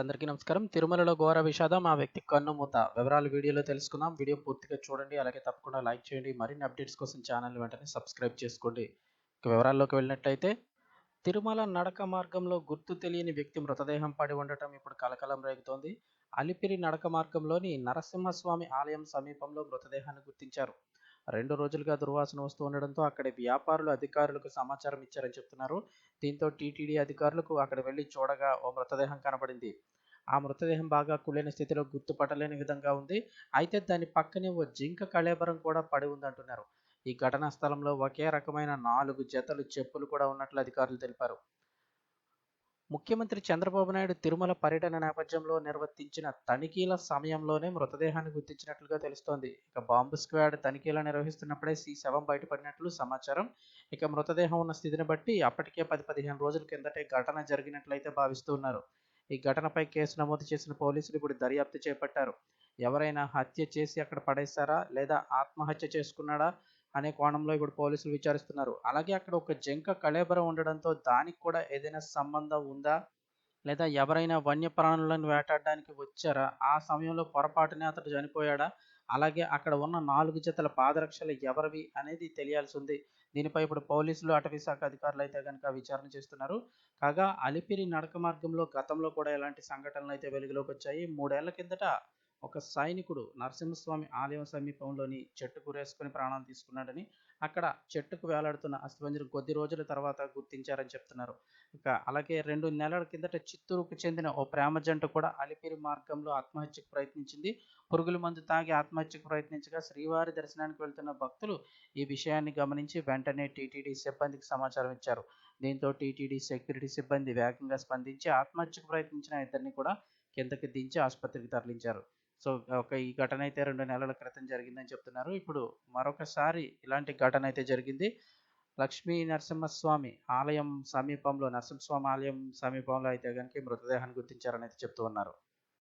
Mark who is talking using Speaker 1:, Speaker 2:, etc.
Speaker 1: అందరికీ నమస్కారం. తిరుమలలో ఘోర విషాదం ఆ వ్యక్తి కన్నుమూత వివరాలు వీడియోలో తెలుసుకుందాం. వీడియో పూర్తిగా చూడండి. అలాగే తప్పకుండా లైక్ చేయండి. మరిన్ని అప్డేట్స్ కోసం ఛానల్ వెంటనే సబ్స్క్రైబ్ చేసుకోండి. వివరాల్లోకి వెళ్ళినట్లయితే తిరుమల నడక మార్గంలో గుర్తు తెలియని వ్యక్తి మృతదేహం పడి ఉండటం ఇప్పుడు కలకలం రేగుతోంది. అలిపిరి నడక మార్గంలోని నరసింహస్వామి ఆలయం సమీపంలో మృతదేహాన్ని గుర్తించారు. రెండు రోజులుగా దుర్వాసన వస్తూ ఉండడంతో అక్కడి వ్యాపారులు అధికారులకు సమాచారం ఇచ్చారని చెప్తున్నారు. దీంతో టీటీడీ అధికారులకు అక్కడ వెళ్ళి చూడగా ఓ మృతదేహం కనబడింది. ఆ మృతదేహం బాగా కుళ్ళైన స్థితిలో గుర్తుపట్టలేని విధంగా ఉంది. అయితే దాని పక్కనే ఓ జింక కళేబరం కూడా పడి ఉందంటున్నారు. ఈ ఘటనా స్థలంలో ఒకే రకమైన నాలుగు జతలు చెప్పులు కూడా ఉన్నట్లు అధికారులు తెలిపారు. ముఖ్యమంత్రి చంద్రబాబు నాయుడు తిరుమల పర్యటన నేపథ్యంలో నిర్వర్తించిన తనిఖీల సమయంలోనే మృతదేహాన్ని గుర్తించినట్లుగా తెలుస్తోంది. ఇక బాంబు స్క్వాడ్ తనిఖీలు నిర్వహిస్తున్నప్పుడే ఈ శవం బయటపడినట్లు సమాచారం. ఇక మృతదేహం ఉన్న స్థితిని బట్టి అప్పటికే పది పదిహేను రోజుల కిందటే ఘటన జరిగినట్లయితే భావిస్తున్నారు ఈ ఘటనపై కేసు నమోదు చేసిన పోలీసులు ఇప్పుడు దర్యాప్తు చేపట్టారు. ఎవరైనా హత్య చేసి అక్కడ పడేశారా? లేదా ఆత్మహత్య చేసుకున్నాడా? అనే కోణంలో ఇప్పుడు పోలీసులు విచారిస్తున్నారు. అలాగే అక్కడ ఒక జంక కళేబరం ఉండడంతో దానికి కూడా ఏదైనా సంబంధం ఉందా? లేదా ఎవరైనా వన్యప్రాణులను వేటాడడానికి వచ్చారా? ఆ సమయంలో పొరపాటునే అతడు చనిపోయాడా? అలాగే అక్కడ ఉన్న నాలుగు జతల పాదరక్షలు ఎవరివి అనేది తెలియాల్సి ఉంది దీనిపై ఇప్పుడు పోలీసులు అటవీ శాఖ అధికారులు అయితే కనుక విచారణ చేస్తున్నారు. కాగా అలిపిరి నడక మార్గంలో గతంలో కూడా ఇలాంటి సంఘటనలు అయితే వెలుగులోకి వచ్చాయి. మూడేళ్ళ కిందట ఒక సైనికుడు నరసింహస్వామి ఆలయం సమీపంలోని చెట్టు గురేసుకుని ప్రాణాలు తీసుకున్నాడని అక్కడ చెట్టుకు వేలాడుతున్న అస్థిపంజరం కొద్ది రోజుల తర్వాత గుర్తించారని చెప్తున్నారు. ఇక అలాగే రెండు నెలల కిందట చిత్తూరుకు చెందిన ఓ ప్రేమ జంట కూడా అలిపిరి మార్గంలో ఆత్మహత్యకు ప్రయత్నించింది. పురుగుల మందు తాగి ఆత్మహత్యకు ప్రయత్నించగా శ్రీవారి దర్శనానికి వెళ్తున్న భక్తులు ఈ విషయాన్ని గమనించి వెంటనే టీటీడీ సిబ్బందికి సమాచారం ఇచ్చారు. దీంతో టీటీడీ సెక్యూరిటీ సిబ్బంది వేగంగా స్పందించి ఆత్మహత్యకు ప్రయత్నించిన ఇద్దరిని కూడా కిందకి దించి ఆసుపత్రికి తరలించారు. సో ఒక ఈ ఘటన అయితే రెండు నెలల క్రితం జరిగిందని చెప్తున్నారు. ఇప్పుడు మరొకసారి ఇలాంటి ఘటన అయితే జరిగింది. లక్ష్మీ నరసింహస్వామి ఆలయం సమీపంలో నరసింహస్వామి ఆలయం సమీపంలో అయితే కనుక మృతదేహాన్ని గుర్తించారని అయితే చెప్తూ ఉన్నారు.